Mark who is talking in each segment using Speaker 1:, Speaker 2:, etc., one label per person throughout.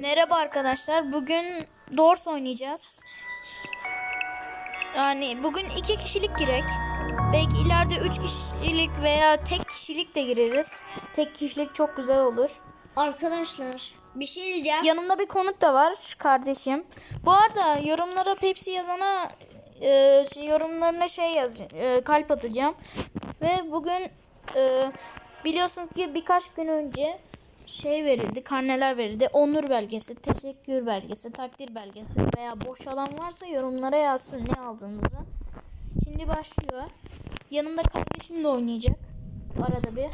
Speaker 1: Merhaba arkadaşlar. Bugün Doors oynayacağız. Yani bugün iki kişilik girek. Belki ileride üç kişilik veya tek kişilik de gireriz. Tek kişilik çok güzel olur.
Speaker 2: Arkadaşlar bir şey diyeceğim.
Speaker 1: Yanımda bir konuk da var kardeşim. Bu arada yorumlara Pepsi yazana e, yorumlarına şey yaz e, kalp atacağım. Ve bugün e, biliyorsunuz ki birkaç gün önce şey verildi, karneler verildi. Onur belgesi, teşekkür belgesi, takdir belgesi veya boş alan varsa yorumlara yazsın ne aldığınızı. Şimdi başlıyor. Yanımda kardeşim de oynayacak. Arada bir.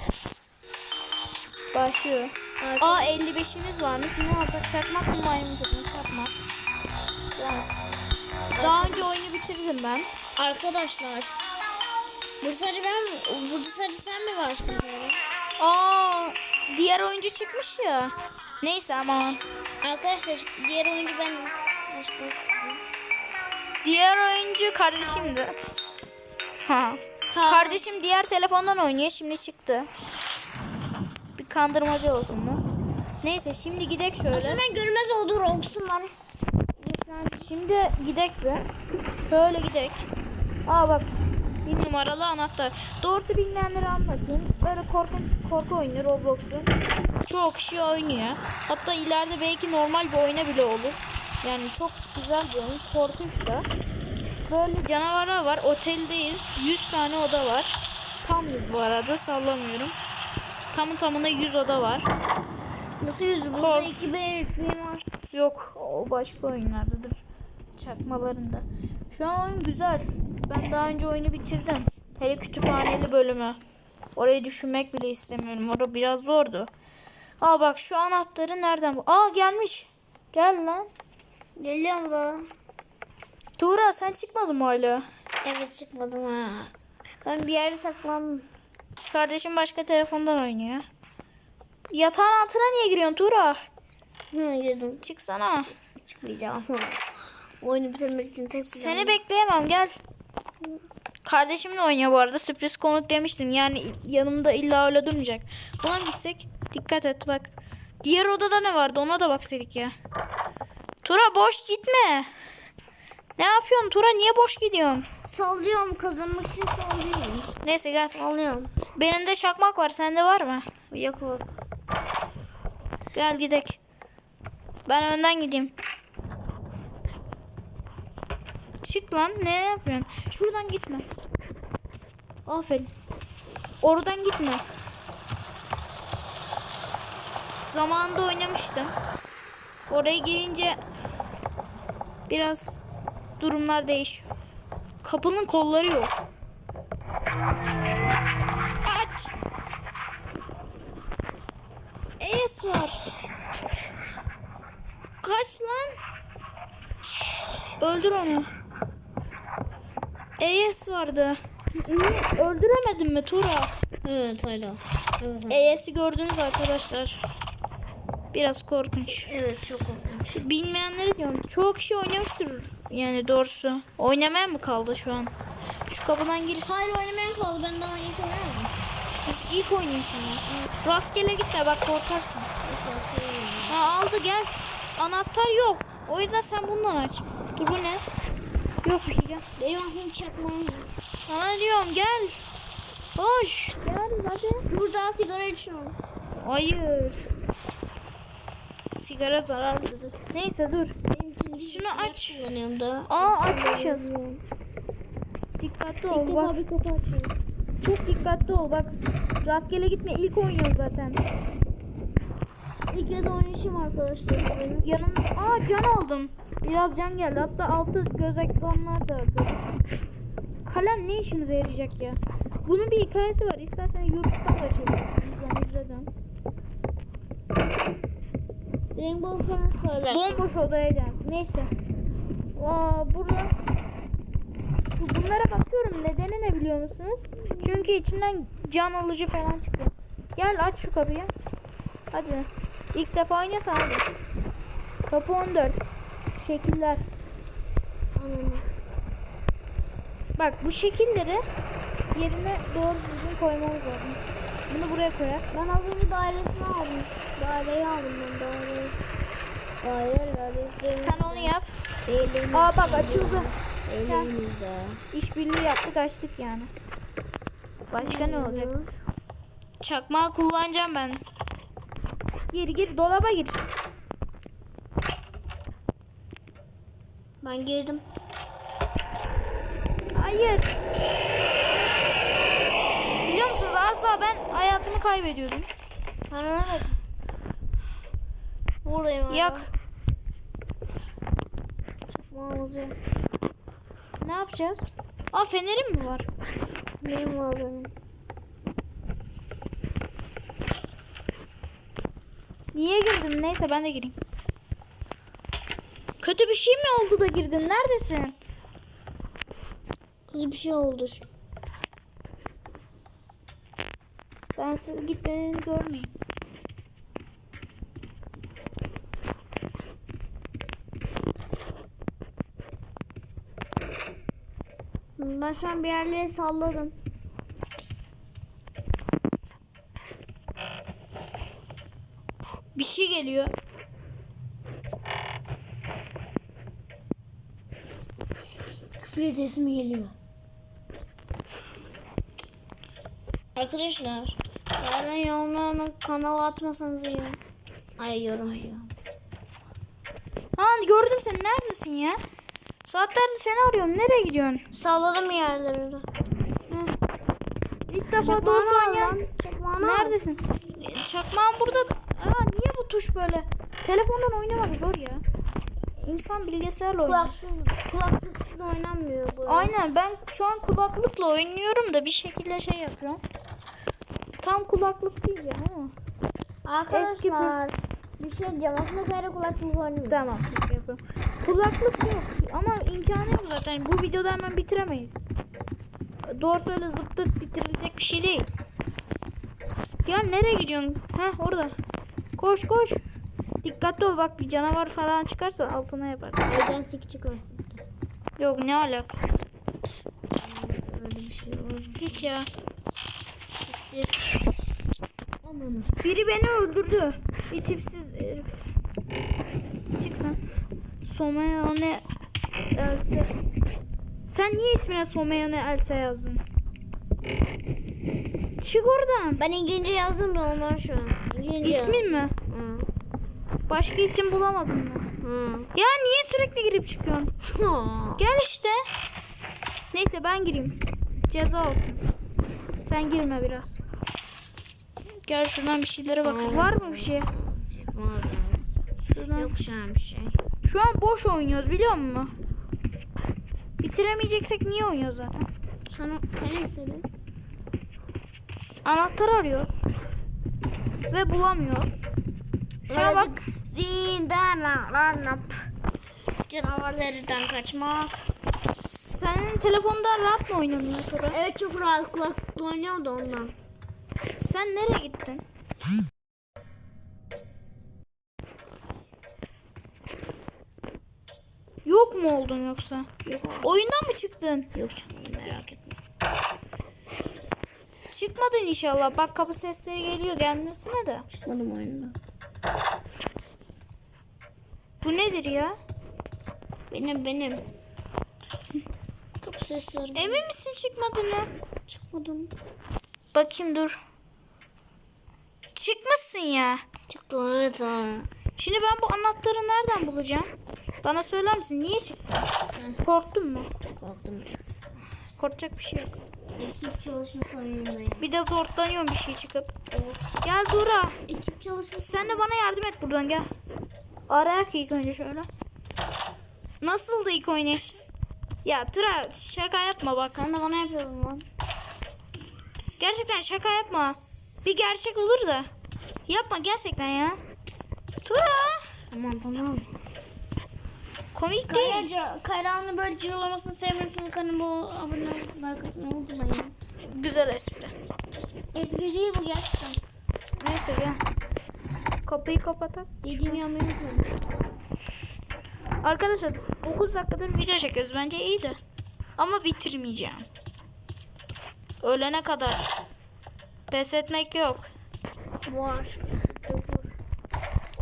Speaker 1: Başlıyor. Aa 55'imiz varmış. Ne alsak çakmak mı maymuncuk mu çakmak. Biraz. Daha önce oyunu bitirdim ben.
Speaker 2: Arkadaşlar. Burada sadece ben mi? Burada sadece sen mi varsın?
Speaker 1: Aa diğer oyuncu çıkmış ya. Neyse aman.
Speaker 2: Arkadaşlar diğer oyuncu ben.
Speaker 1: Diğer oyuncu kardeşimdi. Ha.
Speaker 2: Ha.
Speaker 1: Kardeşim diğer telefondan oynuyor. Şimdi çıktı. Bir kandırmacı olsun da. Neyse şimdi gidek şöyle.
Speaker 2: Aslında ben görmez olduğu Rox'um var.
Speaker 1: Şimdi gidek be. Şöyle gidek. Aa bak. Bir numaralı anahtar. Doğrusu bilmeyenlere anlatayım. Böyle korku, korku oyunu Roblox'u. Çoğu kişi oynuyor. Hatta ileride belki normal bir oyuna bile olur. Yani çok güzel bir oyun. Korkunç da. Böyle canavarlar var. Oteldeyiz. 100 tane oda var. Tam 100 bu arada sallamıyorum. Tamı tamına 100 oda var.
Speaker 2: Nasıl yüzü? Burada
Speaker 1: Kork-
Speaker 2: iki bir var.
Speaker 1: Yok o başka oyunlardadır. Çakmalarında. Şu an oyun güzel. Ben daha önce oyunu bitirdim. Hele kütüphaneli bölümü. Orayı düşünmek bile istemiyorum. Orada biraz zordu. Aa bak şu anahtarı nereden bu? Aa gelmiş. Gel lan.
Speaker 2: Geliyorum da.
Speaker 1: Tuğra sen çıkmadın mı hala?
Speaker 2: Evet çıkmadım ha. Ben bir yerde saklandım.
Speaker 1: Kardeşim başka telefondan oynuyor. Yatağın altına niye giriyorsun Tuğra?
Speaker 2: Hı girdim.
Speaker 1: Çıksana.
Speaker 2: Çıkmayacağım. Oyunu bitirmek için tek
Speaker 1: Seni bekleyemem gel. Kardeşimle oynuyor bu arada. Sürpriz konuk demiştim. Yani yanımda illa öyle durmayacak. Buna gitsek? Dikkat et bak. Diğer odada ne vardı ona da baksaydık ya. Tura boş gitme. Ne yapıyorsun Tura niye boş gidiyorsun?
Speaker 2: Sallıyorum kazanmak için sallıyorum.
Speaker 1: Neyse gel.
Speaker 2: Sallıyorum.
Speaker 1: Benim de çakmak var. Sende var mı?
Speaker 2: Yok yok.
Speaker 1: Gel gidek. Ben önden gideyim. Çık lan ne yapıyorsun? Şuradan gitme. Aferin. Oradan gitme. Zamanında oynamıştım. Oraya girince biraz durumlar değişiyor. Kapının kolları yok. Aç. Es var. Kaç lan? Öldür onu. ES vardı. Niye öldüremedin mi Tura?
Speaker 2: Evet öyle. Evet,
Speaker 1: ES'i gördünüz arkadaşlar. Biraz korkunç.
Speaker 2: evet çok korkunç.
Speaker 1: Bilmeyenleri diyorum. Çoğu kişi oynamıştır yani doğrusu. Oynamayan mı kaldı şu an? Şu kapıdan gir.
Speaker 2: Hayır oynamaya kaldı. Ben daha oynayış oynamam.
Speaker 1: Biz ilk oynayışım ya. Rastgele gitme bak korkarsın. Ha aldı gel. Anahtar yok. O yüzden sen bundan aç. Dur bu ne? Yok bir şey
Speaker 2: aslında çakmağım var.
Speaker 1: Sana diyorum gel. Hoş. Gel hadi.
Speaker 2: Burada sigara içiyorum.
Speaker 1: Hayır. Sigara zararlıdır. Neyse dur. Şunu aç.
Speaker 2: Kullanıyorum da.
Speaker 1: Aa açmışız. Dikkatli ol bak.
Speaker 2: bir kapı açıyorum.
Speaker 1: Çok dikkatli ol bak. Rastgele gitme. İlk oynuyorsun zaten.
Speaker 2: İlk kez oynayışım arkadaşlar. Benim.
Speaker 1: Yanım. Aa can aldım. Biraz can geldi. Hatta altı göz ekranlar da. Kalem ne işinize yarayacak ya? Bunun bir hikayesi var. İstersen YouTube'dan da açabilirsiniz. Ben izledim.
Speaker 2: Rainbow Friends söyle.
Speaker 1: Bomboş odaya gel. Neyse. Aa, burada Bu- bunlara bakıyorum. Nedeni ne biliyor musunuz? Çünkü içinden can alıcı falan çıkıyor. Gel aç şu kapıyı. Hadi. İlk defa oynuyorsan hadi. Kapı 14. Şekiller.
Speaker 2: Anladım.
Speaker 1: Bak bu şekilleri yerine doğru düzgün koymamız lazım. Bunu buraya koyar.
Speaker 2: Ben az önce dairesini aldım. Daireyi aldım ben daireyi. Aileler üstümüzde.
Speaker 1: Sen onu yap.
Speaker 2: Elimizde.
Speaker 1: Aa bak açıldı.
Speaker 2: Elimizde.
Speaker 1: İşbirliği yaptık açtık yani. Başka ne olacak? Çakmağı kullanacağım ben. Gir gir dolaba gir.
Speaker 2: Ben girdim.
Speaker 1: Hayır. Biliyor musunuz Arza ben hayatımı kaybediyordum.
Speaker 2: Ben ona bak. Buradayım hala.
Speaker 1: Yak.
Speaker 2: Çıkmamızı.
Speaker 1: Ne yapacağız? Aa fenerim mi var?
Speaker 2: Benim var benim.
Speaker 1: Niye girdim? Neyse ben de gireyim. Kötü bir şey mi oldu da girdin? Neredesin?
Speaker 2: Kötü bir şey oldu.
Speaker 1: Ben siz gitmediğini görmeyeyim.
Speaker 2: Ben şu an bir yerleri salladım.
Speaker 1: Bir şey geliyor.
Speaker 2: Küfür edesi mi geliyor? Arkadaşlar. Yarın yorumlarına kanala atmasanız iyi. Ay yorum yorum.
Speaker 1: Ha gördüm seni. Neredesin ya? Saatlerdir seni arıyorum. Nereye gidiyorsun?
Speaker 2: Salladım yerlerinde.
Speaker 1: İlk defa doğru oynayan. Neredesin? Çakmağım burada. Aa niye bu tuş böyle? Telefondan oynamak zor ya. İnsan bilgisayarla oynar.
Speaker 2: Kulaksız, kulaksız oynanmıyor bu.
Speaker 1: Aynen ben şu an kulaklıkla oynuyorum da bir şekilde şey yapıyorum. Tam kulaklık değil ya ama.
Speaker 2: Arkadaşlar bir şey diyeceğim. Aslında kayra kulaklık oynamıyor.
Speaker 1: Tamam yapıyorum. Kulaklık yok ama imkanı yok zaten. Bu videoda hemen bitiremeyiz. Doğru söyle zıptırt bitirilecek bir şey değil. Gel nereye gidiyorsun? Ha orada. Koş koş. Dikkatli ol bak bir canavar falan çıkarsa altına yapar.
Speaker 2: Evden sik çıkmasın.
Speaker 1: Yok ne alaka.
Speaker 2: Öyle bir şey.
Speaker 1: Git ya.
Speaker 2: İşte.
Speaker 1: Biri beni öldürdü. Bir tipsiz herif. Çık sen. Someyane Else. Sen niye ismine Someyane Else yazdın? Çık oradan.
Speaker 2: Ben İngilizce yazdım da olmaz şu an. İngilizce.
Speaker 1: İsmin mi? Başka isim bulamadın mı?
Speaker 2: Hı.
Speaker 1: Ya niye sürekli girip çıkıyorsun? Gel işte. Neyse ben gireyim. Ceza olsun. Sen girme biraz. Gel şuradan bir şeylere bak. Var mı bir şey? Şuradan.
Speaker 2: Yok şu an bir şey.
Speaker 1: Şu an boş oynuyoruz biliyor musun? Bitiremeyeceksek niye oynuyoruz zaten?
Speaker 2: Sana sen istedin.
Speaker 1: Anahtar arıyoruz. Ve bulamıyoruz. Şuna bak.
Speaker 2: Zindanlarla canavarlardan kaçmak.
Speaker 1: Senin telefonda rahat mı oynanıyor Tora?
Speaker 2: Evet çok rahat kulaklıkla oynuyor da ondan.
Speaker 1: Sen nereye gittin? Yok mu oldun yoksa?
Speaker 2: Yok
Speaker 1: Oyundan mı çıktın?
Speaker 2: Yok canım merak etme.
Speaker 1: Çıkmadın inşallah. Bak kapı sesleri geliyor gelmesine de.
Speaker 2: Çıkmadım oyundan.
Speaker 1: Bu nedir ya?
Speaker 2: Benim benim. Kapı sesleri.
Speaker 1: Emin misin çıkmadığını?
Speaker 2: Çıkmadım.
Speaker 1: Bakayım dur. Çıkmışsın ya.
Speaker 2: Çıktım evet abi.
Speaker 1: Şimdi ben bu anahtarı nereden bulacağım? Bana söyler misin? Niye çıktın? Korktun mu?
Speaker 2: Korktum biraz.
Speaker 1: Korkacak bir şey yok.
Speaker 2: Ekip çalışması oyunundayım.
Speaker 1: Bir de zorlanıyorum bir şey çıkıp. Gel Zura.
Speaker 2: Ekip çalışması.
Speaker 1: Sen de bana yardım et buradan gel. Arayak ilk önce şöyle. Nasıldı ilk oynayış? Ya Tura şaka yapma bak.
Speaker 2: Sen de bana yapıyordun lan.
Speaker 1: Gerçekten şaka yapma. Bir gerçek olur da. Yapma gerçekten ya. Tura.
Speaker 2: Tamam tamam.
Speaker 1: Komik değil.
Speaker 2: Kayraca, Kayra'nın böyle cırlamasını sevmiyorsun. Kanalıma abone olmayı unutmayın.
Speaker 1: Güzel espri.
Speaker 2: Espri değil bu gerçekten.
Speaker 1: Neyse gel. Kapıyı kapatak.
Speaker 2: Dediğimi yapmayı unutmayın.
Speaker 1: Arkadaşlar 9 dakikadır video çekiyoruz. Bence iyi de. Ama bitirmeyeceğim. Ölene kadar. Pes etmek yok.
Speaker 2: Var.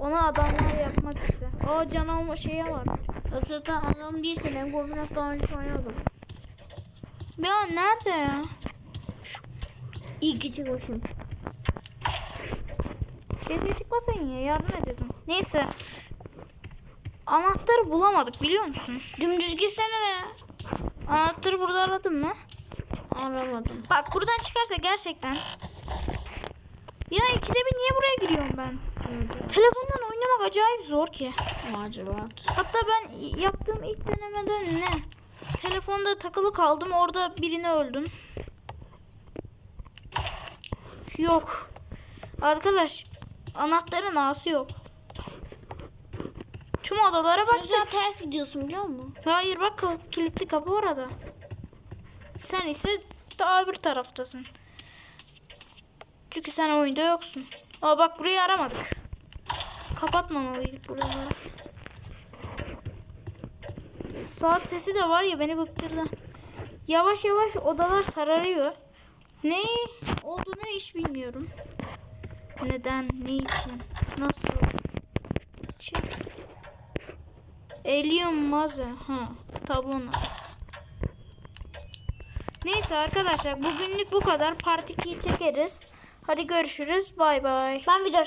Speaker 1: Ona adamlar yapmak işte. Aa can alma şeyi var.
Speaker 2: Zaten adam değilse ben Goblin daha önce oynuyordum.
Speaker 1: Ya nerede ya?
Speaker 2: İyi küçük başım.
Speaker 1: Gece çıkmasaydın ya yardım ediyordum. Neyse. Anahtarı bulamadık biliyor musun?
Speaker 2: Dümdüz gitsene ya.
Speaker 1: Anahtarı burada aradım mı?
Speaker 2: Aramadım.
Speaker 1: Bak buradan çıkarsa gerçekten. Ya ikide bir niye buraya giriyorum ben? Telefondan oynamak acayip zor ki.
Speaker 2: Macerat.
Speaker 1: Hatta ben yaptığım ilk denemede ne? Telefonda takılı kaldım orada birini öldüm. Yok. Arkadaş anahtarın ağası yok. Tüm odalara
Speaker 2: Bak sen ters gidiyorsun biliyor musun?
Speaker 1: Hayır bak kilitli kapı orada. Sen ise daha bir taraftasın. Çünkü sen oyunda yoksun. Aa bak burayı aramadık. Kapatmamalıydık buraları. Saat sesi de var ya beni bıktırdı. Yavaş yavaş odalar sararıyor. Ne olduğunu hiç bilmiyorum. Neden, ne için, nasıl? Çek. Alien Maze. Ha, tablonun. Neyse arkadaşlar bugünlük bu kadar. Part 2'yi çekeriz. Hadi görüşürüz. Bay bay.
Speaker 2: Ben video